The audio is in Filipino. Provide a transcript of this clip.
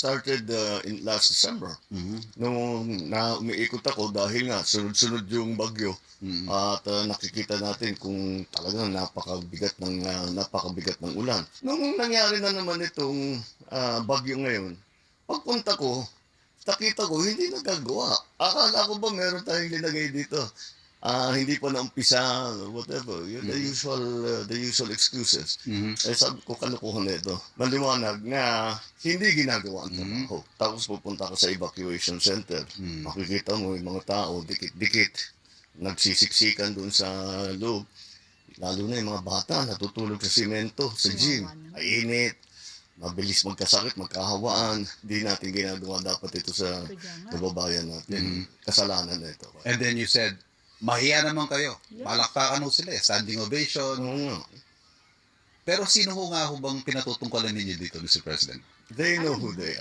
started uh, in last December. Mhm. Nung na umiikot ako dahil nga sunod-sunod yung bagyo Mhm. at uh, nakikita natin kung talagang napakabigat ng uh, napakabigat ng ulan. Nung nangyari na naman itong uh, bagyo ngayon, pagpunta ko, nakita ko hindi nagagawa. Akala ko ba meron tayong linagay dito? Ah, hindi pa naumpisa, whatever. Yun, the Mhm. usual uh, the usual excuses. Mhm. Eh sabi ko, kalokohan na ito. Maliwanag na hindi ginagawa ang Mhm. trabaho. Tapos pupunta ka sa evacuation center. Mhm. Makikita mo yung mga tao, dikit-dikit, nagsisiksikan doon sa loob. Lalo na yung mga bata, natutulog sa simento, sa gym. Mainit, mabilis magkasakit, magkahawaan. Di natin ginagawa dapat ito sa kababayan natin. Mhm. Kasalanan na ito. And then you said, mahiya naman kayo. Yeah. Palakpakan ho sila eh, standing ovation. Nga. Pero sino ho nga ho bang pinatutungkalan ninyo dito, Mr. President? They know who they are.